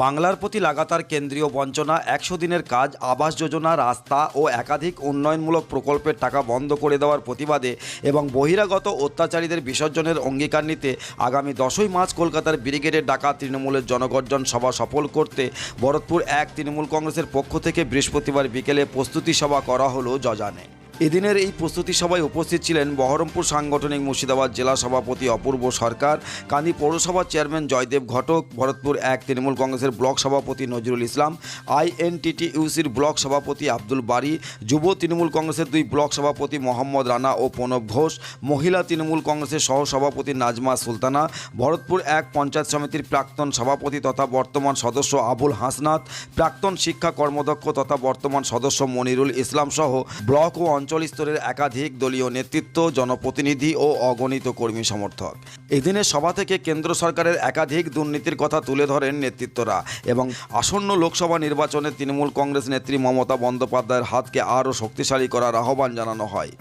বাংলার প্রতি লাগাতার কেন্দ্রীয় বঞ্চনা, একশো দিনের কাজ, আবাস যোজনা, রাস্তা ও একাধিক উন্নয়নমূলক প্রকল্পের টাকা বন্ধ করে দেওয়ার প্রতিবাদে এবং বহিরাগত অত্যাচারীদের বিসর্জনের অঙ্গীকার নিতে আগামী দশই মার্চ কলকাতার ব্রিগেডের ডাকা তৃণমূলের জনগর্জন সভা সফল করতে ভরতপুর এক তৃণমূল কংগ্রেসের পক্ষ থেকে বৃহস্পতিবার বিকেলে প্রস্তুতি সভা করা হলো জজানে এদিনের এই প্রস্তুতি সভায় উপস্থিত ছিলেন বহরমপুর সাংগঠনিক মুর্শিদাবাদ জেলা সভাপতি অপূর্ব সরকার, কান্দি পৌরসভার চেয়ারম্যান জয়দেব ঘটক, ভরতপুর এক তৃণমূল কংগ্রেসের ব্লক সভাপতি নজরুল ইসলাম আইএনটিটিইউসির ব্লক সভাপতি আব্দুল বারি, যুব তৃণমূল কংগ্রেসের দুই ব্লক সভাপতি মোহাম্মদ রানা ও প্রণব ঘোষ, মহিলা তৃণমূল কংগ্রেসের সহ সভাপতি নাজমা সুলতানা, ভরতপুর এক পঞ্চায়েত সমিতির প্রাক্তন সভাপতি তথা বর্তমান সদস্য আবুল হাসনাত, প্রাক্তন শিক্ষা কর্মদক্ষ তথা বর্তমান সদস্য মনিরুল ইসলাম সহ ব্লক ও অঞ্চল স্তরের একাধিক দলীয় নেতৃত্ব, জনপ্রতিনিধি ও অগণিত কর্মী সমর্থক। এদিনের সভা থেকে কেন্দ্র সরকারের একাধিক দুর্নীতির কথা তুলে ধরেন নেতৃত্বরা এবং আসন্ন লোকসভা নির্বাচনে তৃণমূল কংগ্রেস নেত্রী মমতা বন্দ্যোপাধ্যায়ের হাতকে আরও শক্তিশালী করার আহ্বান জানানো হয়।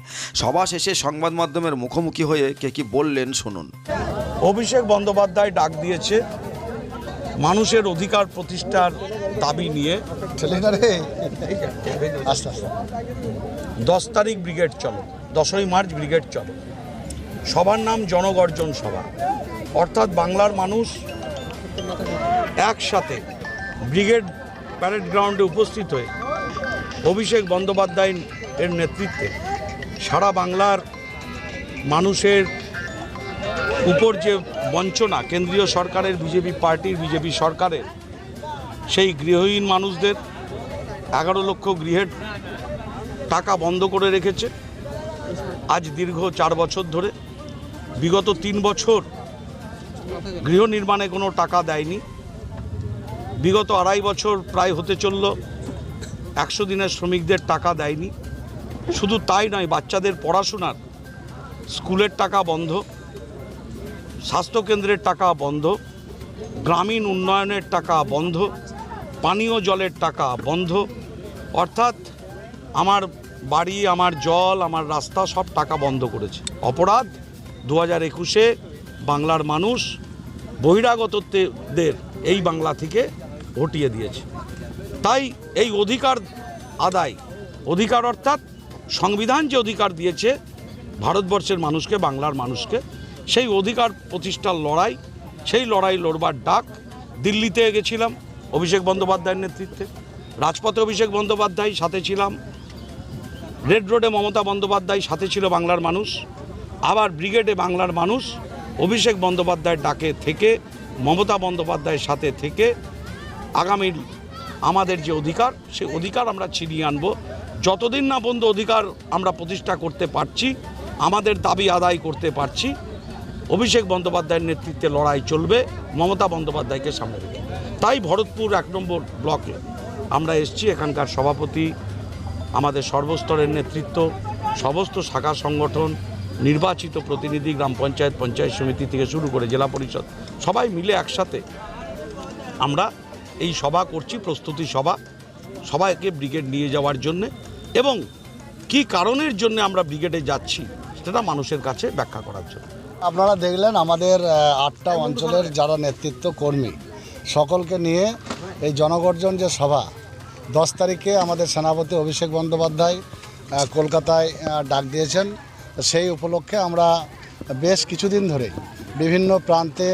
সভা শেষে সংবাদ মাধ্যমের মুখোমুখি হয়ে কে কি বললেন শুনুন। অভিষেক বন্দ্যোপাধ্যায় ডাক দিয়েছে মানুষের অধিকার প্রতিষ্ঠার দাবি নিয়ে আস্তে আস্তে। দশ তারিখ ব্রিগেড চলো দশই মার্চ ব্রিগেড চলো। সবার নাম জনগর্জন সভা। অর্থাৎ বাংলার মানুষ একসাথে ব্রিগেড প্যারেড গ্রাউন্ডে উপস্থিত হয়ে অভিষেক বন্দ্যোপাধ্যায় এর নেতৃত্বে সারা বাংলার মানুষের উপর যে বঞ্চনা কেন্দ্রীয় সরকারের, বিজেপি পার্টির, বিজেপি সরকারের। সেই গৃহহীন মানুষদের এগারো লক্ষ গৃহের টাকা বন্ধ করে রেখেছে। আজ দীর্ঘ চার বছর ধরে, বিগত তিন বছর গৃহ নির্মাণে কোনো টাকা দেয়নি। বিগত আড়াই বছর প্রায় হতে চলল, একশো দিনের শ্রমিকদের টাকা দেয়নি। শুধু তাই নয়, বাচ্চাদের পড়াশোনার স্কুলের টাকা বন্ধ। স্বাস্থ্যকেন্দ্রের টাকা বন্ধ, গ্রামীণ উন্নয়নের টাকা বন্ধ, পানীয় জলের টাকা বন্ধ। অর্থাৎ আমার বাড়ি, আমার জল, আমার রাস্তা সব টাকা বন্ধ করেছে। অপরাধ দু হাজার একুশে বাংলার মানুষ বহিরাগতদের এই বাংলা থেকে হটিয়ে দিয়েছে। তাই এই অধিকার আদায়, অধিকার অর্থাৎ সংবিধান যে অধিকার দিয়েছে, ভারতবর্ষের মানুষকে, বাংলার মানুষকে সেই অধিকার প্রতিষ্ঠার লড়াই, সেই লড়াই লড়বার ডাক। দিল্লিতে গেছিলাম অভিষেক বন্দ্যোপাধ্যায়ের নেতৃত্বে। রাজপথে অভিষেক বন্দ্যোপাধ্যায় সাথে ছিলাম। রেড রোডে মমতা বন্দ্যোপাধ্যায় সাথে ছিল বাংলার মানুষ। আবার ব্রিগেডে বাংলার মানুষ অভিষেক বন্দ্যোপাধ্যায়ের ডাকে থেকে, মমতা বন্দ্যোপাধ্যায়ের সাথে থেকে আগামী আমাদের যে অধিকার, সেই অধিকার আমরা ছিনিয়ে আনব। যতদিন না বন্ধু অধিকার আমরা প্রতিষ্ঠা করতে পারছি, আমাদের দাবি আদায় করতে পারছি অভিষেক বন্দ্যোপাধ্যায়ের নেতৃত্বে লড়াই চলবে, মমতা বন্দ্যোপাধ্যায়কে সামনে রেখে। তাই ভরতপুর এক নম্বর ব্লকে আমরা এসছি, এখানকার সভাপতি, আমাদের সর্বস্তরের নেতৃত্ব, সমস্ত শাখা সংগঠন, নির্বাচিত প্রতিনিধি, গ্রাম পঞ্চায়েত পঞ্চায়েত সমিতি থেকে শুরু করে জেলা পরিষদ, সবাই মিলে একসাথে আমরা এই সভা করছি, প্রস্তুতি সভা, সবাইকে ব্রিগেড নিয়ে যাওয়ার জন্যে এবং কি কারণের জন্য আমরা ব্রিগেডে যাচ্ছি, সেটা মানুষের কাছে ব্যাখ্যা করার জন্য। আপনারা দেখলেন আমাদের আটটা অঞ্চলের যারা নেতৃত্ব কর্মী, সকলকে নিয়ে এই জনগর্জন যে সভা, দশ তারিখে আমাদের সেনাপতি অভিষেক বন্দ্যোপাধ্যায় কলকাতায় ডাক দিয়েছেন। সেই উপলক্ষে আমরা বেশ কিছুদিন ধরে বিভিন্ন প্রান্তে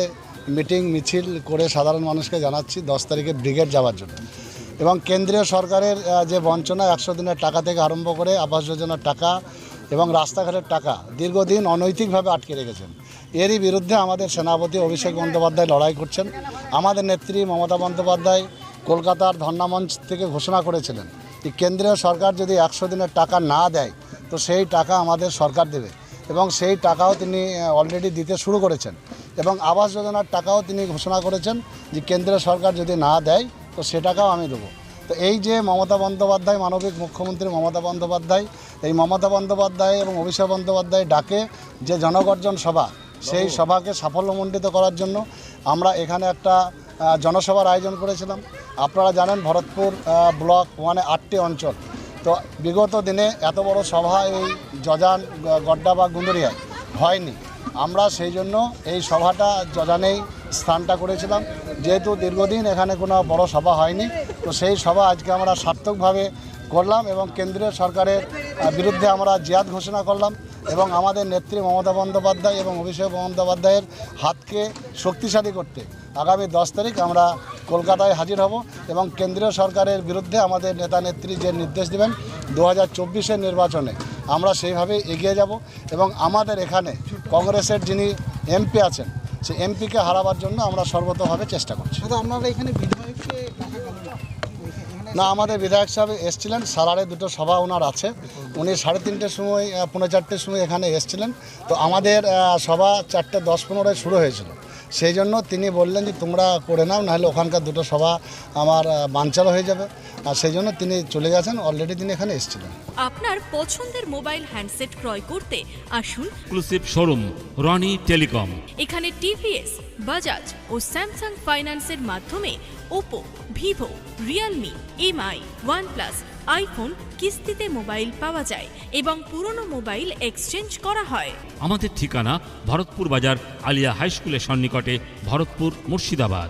মিটিং, মিছিল করে সাধারণ মানুষকে জানাচ্ছি দশ তারিখে ব্রিগেড যাওয়ার জন্য। এবং কেন্দ্রীয় সরকারের যে বঞ্চনা, একশো দিনের টাকা থেকে আরম্ভ করে আবাস যোজনার টাকা এবং রাস্তাঘাটের টাকা দীর্ঘদিন অনৈতিকভাবে আটকে রেখেছেন। এরই বিরুদ্ধে আমাদের সেনাপতি অভিষেক বন্দ্যোপাধ্যায় লড়াই করছেন। আমাদের নেত্রী মমতা বন্দ্যোপাধ্যায় কলকাতার ধর্নামঞ্চ থেকে ঘোষণা করেছিলেন যে কেন্দ্রীয় সরকার যদি একশো দিনের টাকা না দেয়, তো সেই টাকা আমাদের সরকার দেবে। এবং সেই টাকাও তিনি অলরেডি দিতে শুরু করেছেন। এবং আবাস যোজনার টাকাও তিনি ঘোষণা করেছেন যে কেন্দ্রীয় সরকার যদি না দেয়, তো সে টাকাও আমি দেবো। তো এই যে মমতা বন্দ্যোপাধ্যায় মানবিক মুখ্যমন্ত্রী মমতা বন্দ্যোপাধ্যায় এই মমতা বন্দ্যোপাধ্যায় এবং অভিষেক বন্দ্যোপাধ্যায় ডাকে যে জনগর্জন সভা সেই সভাকে সাফল্যমণ্ডিত করার জন্য আমরা এখানে একটা জনসভার আয়োজন করেছিলাম। আপনারা জানেন ভরতপুর ব্লক ওয়ানে আটটি অঞ্চল। তো বিগত দিনে এত বড় সভা এই জজান গড্ডা বা গুন্দরিয়ায় হয়নি। আমরা সেই জন্য এই সভাটা জজানেই স্থানটা করেছিলাম। যেহেতু দীর্ঘদিন এখানে কোনো বড় সভা হয়নি তো সেই সভা আজকে আমরা সার্থকভাবে করলাম এবং কেন্দ্রীয় সরকারের বিরুদ্ধে আমরা জিয়াদ ঘোষণা করলাম এবং আমাদের নেত্রী মমতা বন্দ্যোপাধ্যায় এবং অভিষেক বন্দ্যোপাধ্যায়ের হাতকে শক্তিশালী করতে আগামী দশ তারিখ আমরা কলকাতায় হাজির হব এবং কেন্দ্রীয় সরকারের বিরুদ্ধে আমাদের নেতা নেত্রী যে নির্দেশ দেবেন দু হাজার নির্বাচনে আমরা সেইভাবে এগিয়ে যাব এবং আমাদের এখানে কংগ্রেসের যিনি এমপি আছেন, সেই এমপিকে হারাবার জন্য আমরা সর্বতভাবে চেষ্টা করছি। আপনারা এখানে বিধায়ককে ডাকা গেল না। এখানে না, আমাদের বিধায়ক সাহেব এসছিলেন সারারে দুটো সভা ওনার আছে। উনি সাড়ে তিনটের সময় পনেরো পৌনে চারটের সময় এখানে এসছিলেন। তো আমাদের সভা চারটে দশ পনেরোয় শুরু হয়েছিল। সেই জন্য তিনি বললেন যে তোমরা করে নাও, নাহলে ওখানকার দুটো সভা আমার বাঞ্চালো হয়ে যাবে। আর সেই জন্য তিনি চলে গেছেন অলরেডি তিনি এখানে এসেছিলেন। আপনার পছন্দের মোবাইল হ্যান্ডসেট ক্রয় করতে আসুন। এক্সক্লুসিভ শোরুম রনি টেলিকম এখানে টিভিএস বাজাজ ও স্যামসাং ফাইন্যান্সের মাধ্যমে Oppo Vivo Realme Mi OnePlus iPhone কিস্তিতে মোবাইল পাওয়া যায় এবং পুরনো মোবাইল এক্সচেঞ্জ করা হয়। আমাদের ঠিকানা ভরতপুর বাজার আলিয়া হাই স্কুলের সন্নিকটে Bharatpur Murshidabad.